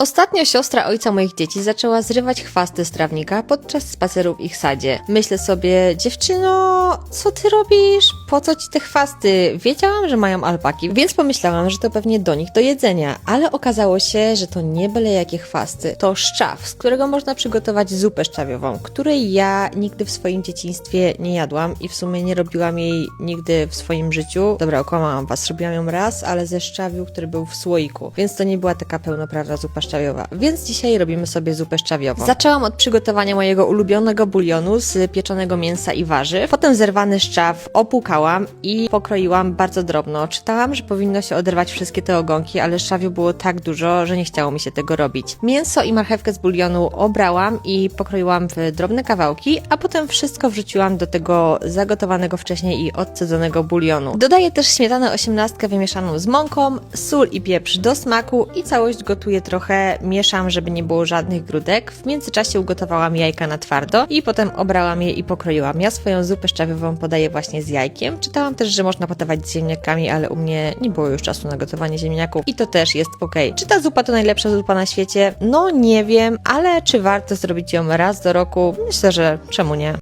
Ostatnio siostra ojca moich dzieci zaczęła zrywać chwasty z trawnika podczas spaceru w ich sadzie. Myślę sobie, dziewczyno, co ty robisz? Po co ci te chwasty? Wiedziałam, że mają alpaki, więc pomyślałam, że to pewnie do nich do jedzenia, ale okazało się, że to nie byle jakie chwasty. To szczaw, z którego można przygotować zupę szczawiową, której ja nigdy w swoim dzieciństwie nie jadłam i w sumie nie robiłam jej nigdy w swoim życiu. Dobra, okłamałam was, robiłam ją raz, ale ze szczawiu, który był w słoiku, więc to nie była taka pełnoprawna zupa szczawiowa. Więc dzisiaj robimy sobie zupę szczawiową. Zaczęłam od przygotowania mojego ulubionego bulionu z pieczonego mięsa i warzyw. Potem zerwany szczaw opłukałam i pokroiłam bardzo drobno. Czytałam, że powinno się oderwać wszystkie te ogonki, ale szczawiu było tak dużo, że nie chciało mi się tego robić. Mięso i marchewkę z bulionu obrałam i pokroiłam w drobne kawałki, a potem wszystko wrzuciłam do tego zagotowanego wcześniej i odcedzonego bulionu. Dodaję też śmietanę osiemnastkę wymieszaną z mąką, sól i pieprz do smaku i całość gotuję trochę, mieszam, żeby nie było żadnych grudek. W międzyczasie ugotowałam jajka na twardo i potem obrałam je i pokroiłam. Ja swoją zupę szczawiową podaję właśnie z jajkiem. Czytałam też, że można podawać z ziemniakami, ale u mnie nie było już czasu na gotowanie ziemniaków i to też jest ok. Czy ta zupa to najlepsza zupa na świecie? No nie wiem, ale czy warto zrobić ją raz do roku? Myślę, że czemu nie?